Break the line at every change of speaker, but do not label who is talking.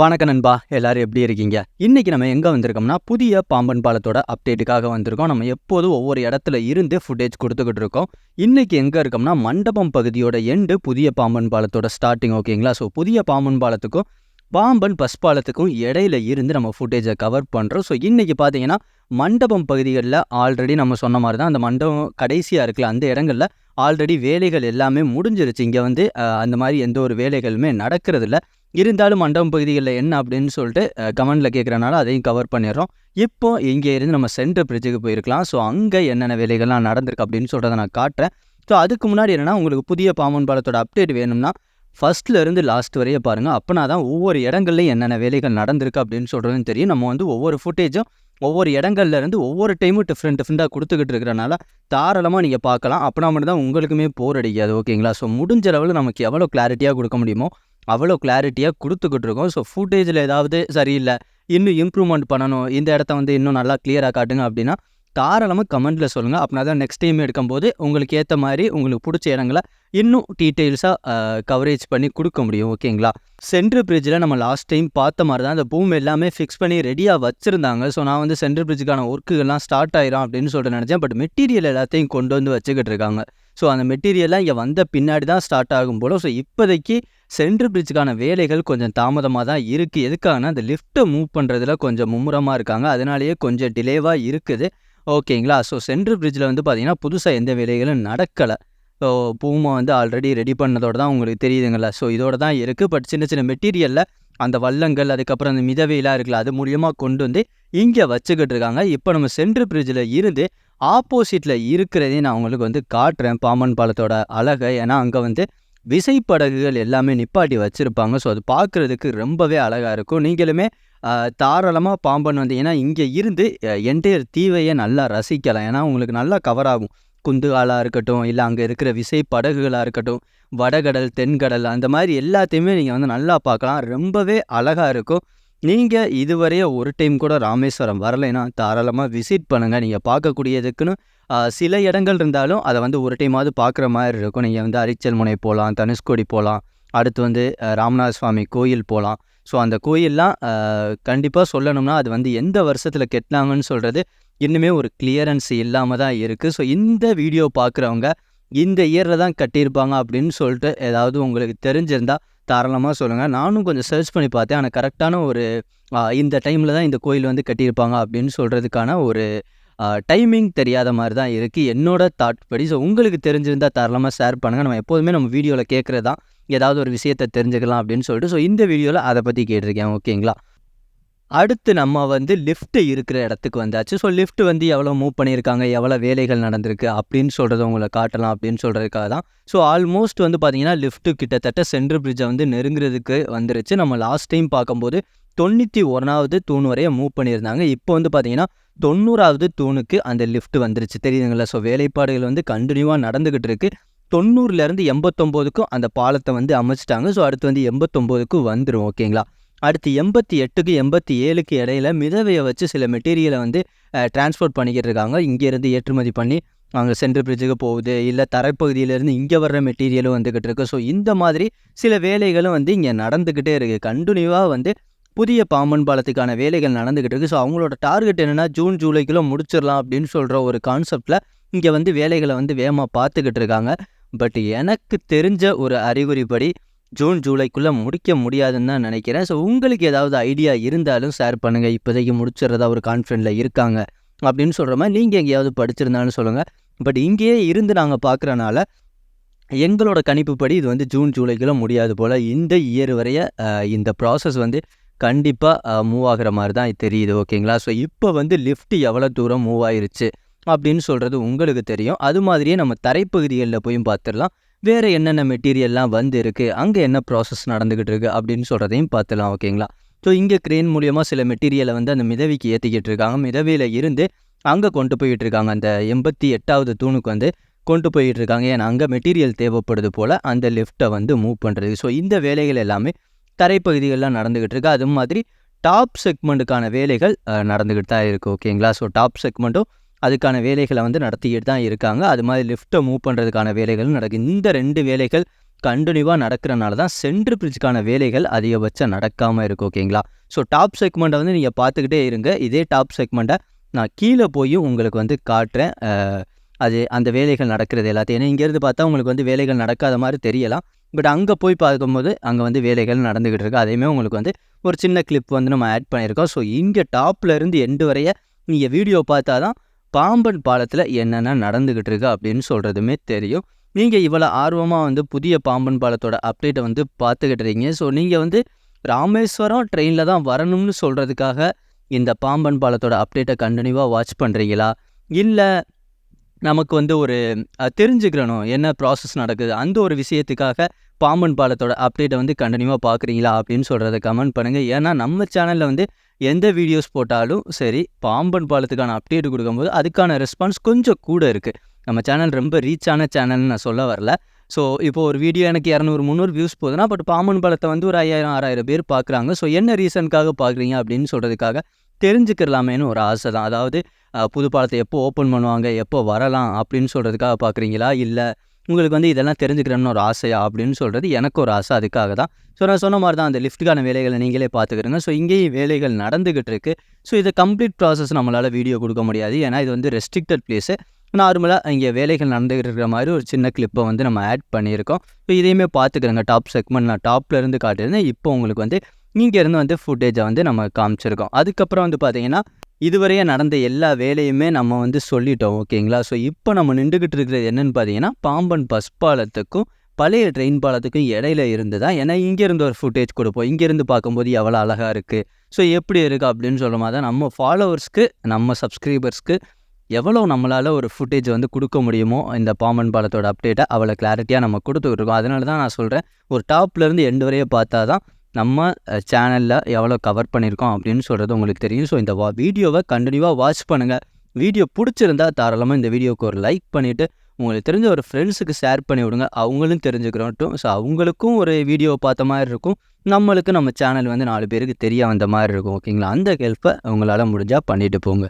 வணக்க நண்பா எல்லாரும் எப்படி இருக்கீங்க? இன்னைக்கு நம்ம எங்கே வந்திருக்கோம்னா புதிய பாம்பன் பாலத்தோட அப்டேட்டுக்காக வந்திருக்கோம். நம்ம எப்போதும் ஒவ்வொரு இடத்துல இருந்து ஃபுட்டேஜ் கொடுத்துக்கிட்டு இருக்கோம். இன்னைக்கு எங்கே இருக்கோம்னா மண்டபம் பகுதியோட எண்டு புதிய பாம்பன் பாலத்தோட ஸ்டார்டிங் ஓகேங்களா ஸோ புதிய பாம்பன் பாலத்துக்கும் பாம்பன் பஸ் பாலத்துக்கும் இடையில இருந்து நம்ம ஃபுட்டேஜை கவர் பண்ணுறோம் ஸோ இன்னைக்கு பார்த்தீங்கன்னா மண்டபம் பகுதிகளில் ஆல்ரெடி நம்ம சொன்ன மாதிரி தான் அந்த மண்டபம் கடைசியாக இருக்குல்ல அந்த இடங்கள்ல ஆல்ரெடி வேலைகள் எல்லாமே முடிஞ்சிருச்சு. இங்கே வந்து அந்த மாதிரி எந்த ஒரு வேலைகளுமே நடக்கிறதில்ல. இருந்தாலும் மண்டபம் பகுதிகளில் என்ன அப்படின்னு சொல்லிட்டு கமெண்டில் கேட்குறனால அதையும் கவர் பண்ணிடுறோம். இப்போ இங்கே இருந்து நம்ம சென்ட்ரல் பிரிட்ஜுக்கு போயிருக்கலாம். ஸோ அங்கே என்னென்ன வேலைகள்லாம் நடந்திருக்கு அப்படின்னு சொல்கிறத நான் காட்டுறேன். ஸோ அதுக்கு முன்னாடி என்னென்னா உங்களுக்கு புதிய பாம்பன் பாலத்தோட அப்டேட் வேணும்னா ஃபஸ்ட்லேருந்து லாஸ்ட் வரைய பாருங்கள் அப்போனா தான் ஒவ்வொரு இடங்கள்லையும் என்னென்ன வேலைகள் நடந்திருக்கு அப்படின்னு சொல்கிறதும் தெரியும். நம்ம வந்து ஒவ்வொரு ஃபுட்டேஜும் ஒவ்வொரு இடங்கள்லேருந்து ஒவ்வொரு டைமும் டிஃப்ரெண்ட் டிஃப்ரெண்ட்டாக கொடுத்துக்கிட்டு இருக்கிறனால தாராளமாக நீங்கள் பார்க்கலாம். அப்போனா மட்டும் தான் உங்களுக்குமே போர் அடிக்காது ஓகேங்களா ஸோ முடிஞ்ச அளவில் நமக்கு எவ்வளோ கிளாரிட்டியாக கொடுக்க முடியுமோ அவ்வளோ கிளாரிட்டியாக கொடுத்துக்கிட்டு இருக்கோம் ஸோ ஃபுட்டேஜில் ஏதாவது சரியில்லை இன்னும் இம்ப்ரூவ்மெண்ட் பண்ணணும் இந்த இடத்த வந்து இன்னும் நல்லா கிளியராக காட்டுங்க அப்படின்னா தாராளமாக கமெண்ட்டில் சொல்லுங்கள் அப்படின்னா தான் நெக்ஸ்ட் டைம் எடுக்கும்போது உங்களுக்கு ஏற்ற மாதிரி உங்களுக்கு பிடிச்ச இடங்களை இன்னும் டீட்டெயில்ஸாக கவரேஜ் பண்ணி கொடுக்க முடியும். ஓகேங்களா சென்ட்ரல் பிரிட்ஜில் நம்ம லாஸ்ட் டைம் பார்த்த மாதிரி தான் அந்த பூம் எல்லாமே ஃபிக்ஸ் பண்ணி ரெடியாக வச்சுருந்தாங்க. ஸோ நான் வந்து சென்ட்ரல் பிரிட்ஜுக்கான ஒர்க்குகள்லாம் ஸ்டார்ட் ஆயிரும் அப்படின்னு சொல்லிட்டு நினச்சேன். பட் மெட்டீரியல் எல்லாத்தையும் கொண்டு வந்து வச்சுக்கிட்டு இருக்காங்க. ஸோ அந்த மெட்டீரியல்லாம் இங்கே வந்த பின்னாடி தான் ஸ்டார்ட் ஆகும் போல். ஸோ இப்போதைக்கு சென்ட்ரு பிரிட்ஜுக்கான வேலைகள் கொஞ்சம் தாமதமாக தான் இருக்குது எதுக்காகனா அந்த லிஃப்ட்டை மூவ் பண்ணுறதுல கொஞ்சம் மும்முரமாக இருக்காங்க. அதனாலேயே கொஞ்சம் டிலேவாக இருக்குது. ஓகேங்களா ஸோ சென்ட்ரு பிரிட்ஜில் வந்து பார்த்திங்கன்னா புதுசாக எந்த வேலைகளும் நடக்கலை. ஸோ பூமா வந்து ஆல்ரெடி ரெடி பண்ணதோட தான் உங்களுக்கு தெரியுதுங்களா? ஸோ இதோட தான் இருக்குது பட் சின்ன சின்ன மெட்டீரியலில் அந்த வல்லங்கள் அதுக்கப்புறம் அந்த மிதவையெல்லாம் இருக்குல்ல அது மூலியமாக கொண்டு வந்து இங்கே வச்சுக்கிட்டு இருக்காங்க. இப்போ நம்ம சென்ட்ரு பிரிட்ஜில் இருந்து ஆப்போசிட்டில் இருக்கிறதே நான் உங்களுக்கு வந்து காட்டுறேன். பாம்பன் பாலத்தோட அழகை. ஏன்னா அங்கே வந்து விசைப்படகுகள் எல்லாமே நிப்பாட்டி வச்சுருப்பாங்க. ஸோ அது பார்க்குறதுக்கு ரொம்பவே அழகாக இருக்கும். நீங்களுமே தாராளமாக பாம்பன் வந்தீங்கன்னா இங்கே இருந்து என்டையர் தீவையை நல்லா ரசிக்கலாம். ஏன்னா உங்களுக்கு நல்லா கவர் ஆகும். குந்துகாலாக இருக்கட்டும் இல்லை அங்கே இருக்கிற விசை படகுகளாக இருக்கட்டும் வடகடல் தென்கடல் அந்த மாதிரி எல்லாத்தையுமே நீங்கள் வந்து நல்லா பார்க்கலாம். ரொம்பவே அழகாக இருக்கும். நீங்கள் இதுவரையே ஒரு டைம் கூட ராமேஸ்வரம் வரலைன்னா தாராளமாக விசிட் பண்ணுங்கள் நீங்கள் பார்க்கக்கூடியதுக்குன்னு சில இடங்கள் இருந்தாலும் அதை வந்து ஒரு டைமாவது பார்க்குற மாதிரி இருக்கும். நீங்கள் வந்து அரிச்சல் முனை போகலாம் தனுஷ்கோடி போகலாம் அடுத்து வந்து ராமநாத சுவாமி கோயில் போகலாம் ஸோ அந்த கோயிலெலாம் கண்டிப்பாக சொல்லணும்னா அது வந்து எந்த வருஷத்தில் கெட்டினாங்கன்னு சொல்கிறது இன்னுமே ஒரு கிளியரன்ஸ் இல்லாமல் தான் இருக்குது ஸோ இந்த வீடியோ பார்க்குறவங்க இந்த இயரில் தான் கட்டியிருப்பாங்க அப்படின்னு சொல்லிட்டு ஏதாவது உங்களுக்கு தெரிஞ்சிருந்தா தாராளமாக சொல்லுங்கள் நானும் கொஞ்சம் சர்ச் பண்ணி பார்த்தேன். ஆனால் கரெக்டான ஒரு இந்த டைமில் தான் இந்த கோயில் வந்து கட்டியிருப்பாங்க அப்படின்னு சொல்கிறதுக்கான ஒரு டைமிங் தெரியாத மாதிரி தான் இருக்குது என்னோட தாட் படி. ஸோ உங்களுக்கு தெரிஞ்சிருந்தால் தாராளமாக ஷேர் பண்ணுங்கள் நம்ம எப்போதுமே நம்ம வீடியோவில் கேட்குறது தான் ஏதாவது ஒரு விஷயத்தை தெரிஞ்சுக்கலாம் அப்படின்னு சொல்லிட்டு. ஸோ இந்த வீடியோவில் அதை பற்றி கேட்டிருக்கேன். ஓகேங்களா அடுத்து நம்ம வந்து லிஃப்ட் இருக்கிற இடத்துக்கு வந்தாச்சு. ஸோ லிஃப்ட் வந்து எவ்வளோ மூவ் பண்ணியிருக்காங்க எவ்வளோ வேலைகள் நடந்திருக்கு அப்படின்னு சொல்கிறத உங்களை காட்டலாம் அப்படின்னு சொல்கிறதுக்காக தான். ஸோ ஆல்மோஸ்ட் வந்து பார்த்தீங்கன்னா லிஃப்ட்டு கிட்டத்தட்ட சென்ட்ரல் பிரிட்ஜை வந்து நெருங்குறதுக்கு வந்துருச்சு. நம்ம லாஸ்ட் டைம் பார்க்கும்போது தொண்ணூற்றி ஒன்றாவது தூண் வரைய மூவ் பண்ணியிருந்தாங்க. இப்போ வந்து பார்த்தீங்கன்னா தொண்ணூறாவது தூணுக்கு அந்த லிஃப்ட் வந்துருச்சு. தெரியுதுங்களா? ஸோ வேலைப்பாடுகள் வந்து கண்டினியூவாக நடந்துக்கிட்டு இருக்கு. தொண்ணூறுலேருந்து எண்பத்தொம்போதுக்கும் அந்த பாலத்தை வந்து அமைச்சிட்டாங்க. ஸோ அடுத்து வந்து எண்பத்தொம்போதுக்கும் வந்துடும் ஓகேங்களா அடுத்து எண்பத்தி எட்டுக்கு எண்பத்தி ஏழுக்கு இடையில மிதவையை வச்சு சில மெட்டீரியலை வந்து டிரான்ஸ்போர்ட் பண்ணிக்கிட்டு இருக்காங்க இங்கேருந்து ஏற்றுமதி பண்ணி அங்கே சென்ட்ரல் பிரிட்ஜுக்கு போகுது இல்லை தரைப்பகுதியிலேருந்து இங்கே வர்ற மெட்டீரியலும் வந்துக்கிட்டு இருக்குது ஸோ இந்த மாதிரி சில வேலைகளும் வந்து இங்கே நடந்துக்கிட்டே இருக்குது கண்டினியூவாக வந்து புதிய பாம்பன் பாலத்துக்கான வேலைகள் நடந்துக்கிட்டு இருக்குது ஸோ அவங்களோட டார்கெட் என்னென்னா ஜூன் ஜூலைக்குள்ளே முடிச்சிடலாம் அப்படின்னு சொல்கிற ஒரு கான்செப்டில் இங்கே வந்து வேலைகளை வந்து வேகமாக பார்த்துக்கிட்டு இருக்காங்க பட் எனக்கு தெரிஞ்ச ஒரு அறிகுறிப்படி ஜூன் ஜூலைக்குள்ளே முடிக்க முடியாதுன்னு தான் நினைக்கிறேன். ஸோ உங்களுக்கு ஏதாவது ஐடியா இருந்தாலும் ஷேர் பண்ணுங்கள் இப்போதைக்கு முடிச்சிடுறதா ஒரு கான்ஃபிடென்ட்டில் இருக்காங்க அப்படின்னு சொல்கிற மாதிரி நீங்கள் எங்கேயாவது படிச்சிருந்தாலும் சொல்லுங்கள் பட் இங்கேயே இருந்து நாங்கள் பார்க்குறனால எங்களோட கணிப்புப்படி இது வந்து ஜூன் ஜூலைக்குள்ளே முடியாது போல் இந்த இயர் வரைய இந்த ப்ராசஸ் வந்து கண்டிப்பாக மூவ் ஆகுற மாதிரி தான் தெரியுது. ஓகேங்களா ஸோ இப்போ வந்து லிஃப்ட் எவ்வளோ தூரம் மூவ் ஆயிருச்சு அப்படின்னு சொல்கிறது உங்களுக்கு தெரியும். அது மாதிரியே நம்ம தரைப்பகுதிகளில் போய் பார்த்துடலாம். வேறு என்னென்ன மெட்டீரியல்லாம் வந்து இருக்குது அங்கே என்ன ப்ராசஸ் நடந்துக்கிட்டு இருக்குது அப்படின்னு சொல்கிறதையும் பார்த்துலாம் ஓகேங்களா ஸோ இங்கே கிரெயின் மூலியமாக சில மெட்டீரியலை வந்து அந்த மிதவிக்கு ஏற்றிக்கிட்டு இருக்காங்க. மிதவியில் இருந்து அங்கே கொண்டு போயிட்டு இருக்காங்க. அந்த எண்பத்தி எட்டாவது தூணுக்கு வந்து கொண்டு போயிட்டு இருக்காங்க. ஏன்னா அங்கே மெட்டீரியல் தேவைப்படுது போல் அந்த லிஃப்ட்டை வந்து மூவ் பண்ணுறது ஸோ இந்த வேலைகள் எல்லாமே தரைப்பகுதிகளெலாம் நடந்துக்கிட்டு இருக்கு. அது மாதிரி டாப் செக்மெண்ட்டுக்கான வேலைகள் நடந்துக்கிட்டு தான் இருக்குது ஓகேங்களா ஸோ டாப் செக்மெண்ட்டும் அதுக்கான வேலைகளை வந்து நடத்திக்கிட்டு தான் இருக்காங்க. அது மாதிரி லிஃப்ட்டை மூவ் பண்ணுறதுக்கான வேலைகளும் நடக்குது இந்த ரெண்டு வேலைகள் கண்டினியூவாக நடக்கிறனால தான் சென்ட்ரு பிரிட்ஜுக்கான வேலைகள் அதிகபட்சம் நடக்காமல் இருக்கும் ஓகேங்களா? ஸோ டாப் செக்மெண்ட்டை வந்து நீங்கள் பார்த்துக்கிட்டே இருங்க. இதே டாப் செக்மெண்ட்டை நான் கீழே போய் உங்களுக்கு வந்து காட்டுறேன். அது அந்த வேலைகள் நடக்கிறது எல்லாத்தையும். ஏன்னா இங்கேருந்து பார்த்தா உங்களுக்கு வந்து வேலைகள் நடக்காத மாதிரி தெரியலாம். பட் அங்கே போய் பார்க்கும்போது அங்கே வந்து வேலைகள் நடந்துக்கிட்டு இருக்கு. அதையுமே உங்களுக்கு வந்து ஒரு சின்ன கிளிப் வந்து நம்ம ஆட் பண்ணியிருக்கோம். ஸோ இங்கே டாப்லேருந்து எண்டு வரைய நீங்கள் வீடியோ பார்த்தா தான் பாம்பன் பாலத்தில் என்னென்ன நடந்துக்கிட்டு இருக்கு அப்படின்னு சொல்கிறதுமே தெரியும். நீங்கள் இவ்வளோ ஆர்வமாக வந்து புதிய பாம்பன் பாலத்தோட அப்டேட்டை வந்து பார்த்துக்கிட்டு இருக்கீங்க. ஸோ நீங்கள் வந்து ராமேஸ்வரம் ட்ரெயினில் தான் வரணும்னு சொல்கிறதுக்காக இந்த பாம்பன் பாலத்தோட அப்டேட்டை கண்டினியூவாக வாட்ச் பண்ணுறீங்களா இல்லை நமக்கு வந்து ஒரு தெரிஞ்சுக்கிறணும் என்ன ப்ராசஸ் நடக்குது. அந்த ஒரு விஷயத்துக்காக பாம்பன் பாலத்தோட அப்டேட்டை வந்து கண்டினியூவாக பார்க்குறீங்களா அப்படின்னு சொல்கிறத கமெண்ட் பண்ணுங்கள் ஏன்னா நம்ம சேனலில் வந்து எந்த வீடியோஸ் போட்டாலும் சரி பாம்பன் பாலத்துக்கான அப்டேட் கொடுக்கும்போது அதுக்கான ரெஸ்பான்ஸ் கொஞ்சம் கூட இருக்குது நம்ம சேனல் ரொம்ப ரீச்சான சேனல்னு நான் சொல்ல வரல. ஸோ இப்போ ஒரு வீடியோ எனக்கு இரநூறு முந்நூறு வியூஸ் போகுதுன்னா பட் பாம்பன் பாலத்தை வந்து ஒரு ஐயாயிரம் ஆறாயிரம் பேர் பார்க்குறாங்க ஸோ என்ன ரீசனுக்காக பார்க்குறீங்க அப்படின்னு சொல்கிறதுக்காக தெரிஞ்சுக்கிறலாமேன்னு ஒரு ஆசை தான். அதாவது புது பாலத்தை எப்போ ஓப்பன் பண்ணுவாங்க எப்போ வரலாம் அப்படின்னு சொல்கிறதுக்காக பார்க்குறீங்களா இல்லை உங்களுக்கு வந்து இதெல்லாம் தெரிஞ்சுக்கிறோம்னு ஒரு ஆசையா அப்படின்னு சொல்கிறது எனக்கு ஒரு ஆசை. அதுக்காக தான். ஸோ நான் சொன்ன மாதிரி தான் அந்த லிஃப்ட்டுக்கான வேலைகளை நீங்களே பார்த்துக்கிறங்க. ஸோ இங்கேயும் வேலைகள் நடந்துக்கிட்டு இருக்கு. ஸோ இதை கம்ப்ளீட் ப்ராசஸ் நம்மளால் வீடியோ கொடுக்க முடியாது. ஏன்னா இது வந்து ரெஸ்ட்ரிக்டட் பிளேஸு நார்மலாக இங்கே வேலைகள் நடந்துகிட்டு இருக்கிற மாதிரி ஒரு சின்ன கிளிப்பை வந்து நம்ம ஆட் பண்ணியிருக்கோம். ஸோ இதையுமே பார்த்துக்கிறோங்க. டாப் செக்மெண்ட் நான் டாப்லேருந்து காட்டியிருந்தேன். இப்போ உங்களுக்கு வந்து இங்கேருந்து வந்து ஃபுட்டேஜை வந்து நம்ம காமிச்சிருக்கோம். அதுக்கப்புறம் வந்து பார்த்திங்கன்னா இதுவரையே நடந்த எல்லா வேலையுமே நம்ம வந்து சொல்லிட்டோம் ஓகேங்களா? ஸோ இப்போ நம்ம நின்றுக்கிட்டு இருக்கிறது என்னன்னு பார்த்தீங்கன்னா பாம்பன் பஸ் பாலத்துக்கும் பழைய ட்ரெயின் பாலத்துக்கும் இடையில இருந்து தான் ஏன்னா இங்கேருந்து ஒரு ஃபுட்டேஜ் கொடுப்போம். இங்கேருந்து பார்க்கும்போது எவ்வளோ அழகாக இருக்குது ஸோ எப்படி இருக்குது அப்படின்னு சொல்லும் தான் நம்ம ஃபாலோவர்ஸ்க்கு நம்ம சப்ஸ்கிரைபர்ஸ்க்கு எவ்வளோ நம்மளால் ஒரு ஃபுட்டேஜ் வந்து கொடுக்க முடியுமோ இந்த பாம்பன் பாலத்தோட அப்டேட்டை அவ்வளோ கிளாரிட்டியாக நம்ம கொடுத்துக்கிட்டு இருக்கோம். அதனால தான் நான் சொல்கிறேன் ஒரு டாப்லேருந்து எண்டு வரையே பார்த்தா தான் நம்ம சேனலில் எவ்வளோ கவர் பண்ணியிருக்கோம் அப்படின்னு சொல்கிறது உங்களுக்கு தெரியும். ஸோ இந்த வா வீடியோவை கண்டினியூவாக வாட்ச் பண்ணுங்கள் வீடியோ பிடிச்சிருந்தா தாராளமாக இந்த வீடியோவுக்கு ஒரு லைக் பண்ணிவிட்டு உங்களுக்கு தெரிஞ்ச ஒரு ஃப்ரெண்ட்ஸுக்கு ஷேர் பண்ணி விடுங்க. அவங்களும் தெரிஞ்சுக்கிறோட்டும். ஸோ அவங்களுக்கும் ஒரு வீடியோ பார்த்த மாதிரி இருக்கும். நம்மளுக்கு நம்ம சேனல் வந்து நாலு பேருக்கு தெரிய வந்த மாதிரி இருக்கும். ஓகேங்களா அந்த ஹெல்ப்பை உங்களால் முடிஞ்சால் பண்ணிட்டு போங்க.